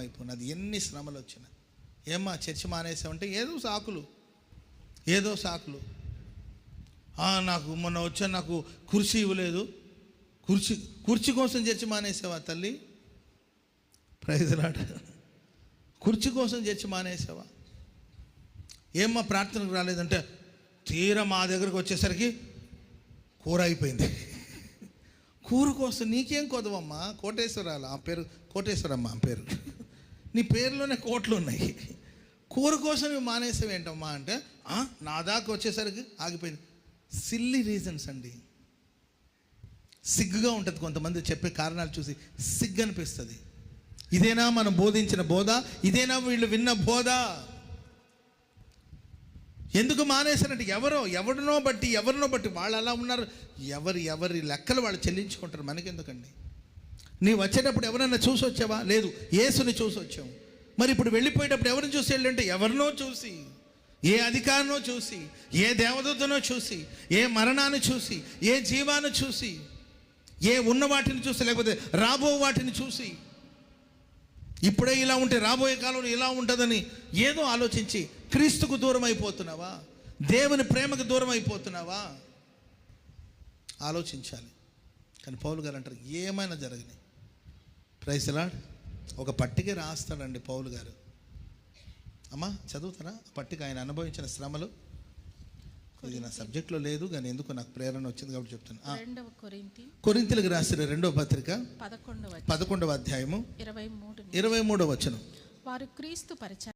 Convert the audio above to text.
అయిపోయినది ఎన్ని శ్రమలు వచ్చినా. ఏమ్మా చర్చి మానేసామంటే ఏదో సాకులు. ఏదో సాకులు. నాకు మొన్న వచ్చా నాకు కుర్చీ ఇవ్వలేదు. కుర్చీ కుర్చీ కోసం చర్చి మానేసావా తల్లి? ప్రైజ్లాట కుర్చీ కోసం చర్చి మానేసావా? ఏమ్మా ప్రార్థనకు రాలేదంటే తీరా మా దగ్గరకు వచ్చేసరికి కూర అయిపోయింది. కూర కోసం నీకేం కొదవమ్మా? కోటేశ్వరాలు. ఆ పేరు కోటేశ్వరమ్మ ఆ పేరు. నీ పేరులోనే కోట్లు ఉన్నాయి. కూర కోసం నువ్వు మానేసావేంటమ్మా అంటే నా దాకా వచ్చేసరికి ఆగిపోయింది. సిల్లీ రీజన్స్ అండి. సిగ్గుగా ఉంటుంది కొంతమంది చెప్పే కారణాలు చూసి సిగ్గు అనిపిస్తుంది. ఇదేనా మనం బోధించిన బోధ? ఇదేనా వీళ్ళు విన్న బోధ? ఎందుకు మానేశారంటే ఎవరో ఎవరినో బట్టి ఎవరినో బట్టి వాళ్ళు అలా ఉన్నారు. ఎవరి ఎవరి లెక్కలు వాళ్ళు చెల్లించుకుంటారు మనకెందుకండి? నీ వచ్చేటప్పుడు ఎవరైనా చూసి వచ్చావా లేదు యేసుని చూసి వచ్చావు మరి ఇప్పుడు వెళ్ళిపోయేటప్పుడు ఎవరిని చూసి వెళ్ళంటే ఎవరినో చూసి ఏ అధికారినో చూసి ఏ దేవదూతనో చూసి ఏ మరణాన్ని చూసి ఏ జీవాన్ని చూసి ఏ ఉన్న వాటిని చూసి లేకపోతే రాబో వాటిని చూసి ఇప్పుడే ఇలా ఉంటే రాబోయే కాలంలో ఇలా ఉంటుందని ఏదో ఆలోచించి క్రీస్తుకు దూరం అయిపోతున్నావా దేవుని ప్రేమకు దూరం అయిపోతున్నావా ఆలోచించాలి. కానీ పౌలు గారు అంటారు ఏమైనా జరగని ప్రైస్లా ఒక పట్టిక రాస్తాడండి పౌలు గారు. అమ్మా చదువుతారా? ఆ పట్టిక ఆయన అనుభవించిన శ్రమలు? ఇది నా సబ్జెక్ట్లో లేదు కానీ ఎందుకు నాకు ప్రేరణ వచ్చింది కాబట్టి చెప్తాను రెండవ కొరింతలకు రాసిన రెండో పత్రిక? పదకొండవ పదకొండవ అధ్యాయము? ఇరవై మూడు. ఇరవై మూడో వచనం. వారు క్రీస్తు పరిచ